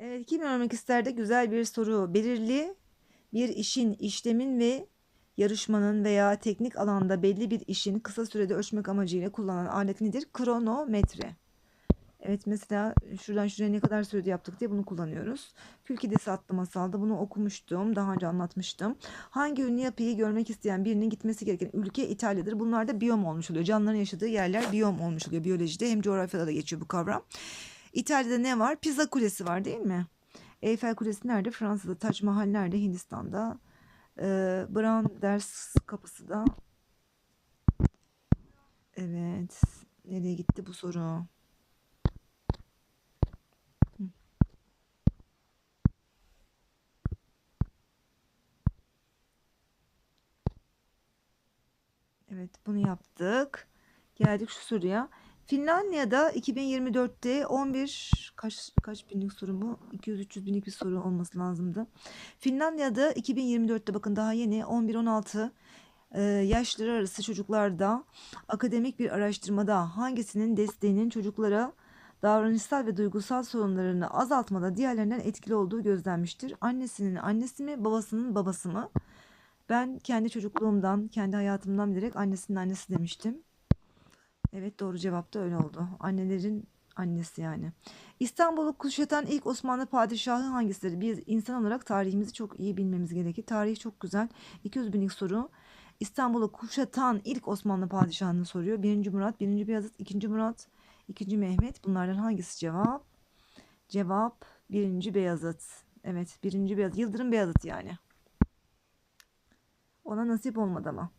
Evet, kim öğrenmek ister de güzel bir soru. Belirli bir işin, işlemin ve yarışmanın veya teknik alanda belli bir işin kısa sürede ölçmek amacıyla kullanılan alet nedir? Kronometre. Evet mesela şuradan şuraya ne kadar sürede yaptık diye bunu kullanıyoruz. Külkidesi adlı masalda bunu okumuştum. Daha önce anlatmıştım. Hangi ünlü yapıyı görmek isteyen birinin gitmesi gereken ülke İtalya'dır. Bunlar da biyom olmuş oluyor. Canlıların yaşadığı yerler biyom olmuş oluyor. Biyolojide hem coğrafyada da geçiyor bu kavram. İtalya'da ne var? Pisa Kulesi var değil mi? Eyfel Kulesi nerede? Fransa'da. Taç Mahal nerede? Hindistan'da. Ee, Brown Ders Kapısı da. Evet. Nereye gitti bu soru? Evet, bunu yaptık. Geldik şu soruya. Finlandiya'da 2024'te 11 kaç kaç binlik soru bu? 200-300 binlik bir soru olması lazımdı. Finlandiya'da 2024'te bakın daha yeni 11-16 e, yaşları arası çocuklarda akademik bir araştırmada hangisinin desteğinin çocuklara davranışsal ve duygusal sorunlarını azaltmada diğerlerinden etkili olduğu gözlenmiştir. Annesinin annesi mi, babasının babası mı? Ben kendi çocukluğumdan, kendi hayatımdan bilerek annesinin annesi demiştim. Evet doğru cevap da öyle oldu. Annelerin annesi yani. İstanbul'u kuşatan ilk Osmanlı padişahı hangisidir? Biz insan olarak tarihimizi çok iyi bilmemiz gerekir. Tarih çok güzel. 200 binlik soru. İstanbul'u kuşatan ilk Osmanlı padişahını soruyor. Birinci Murat, birinci Beyazıt, ikinci Murat, ikinci Mehmet. Bunlardan hangisi cevap? Cevap birinci Beyazıt. Evet birinci Beyazıt. Yıldırım Beyazıt yani. Ona nasip olmadı ama.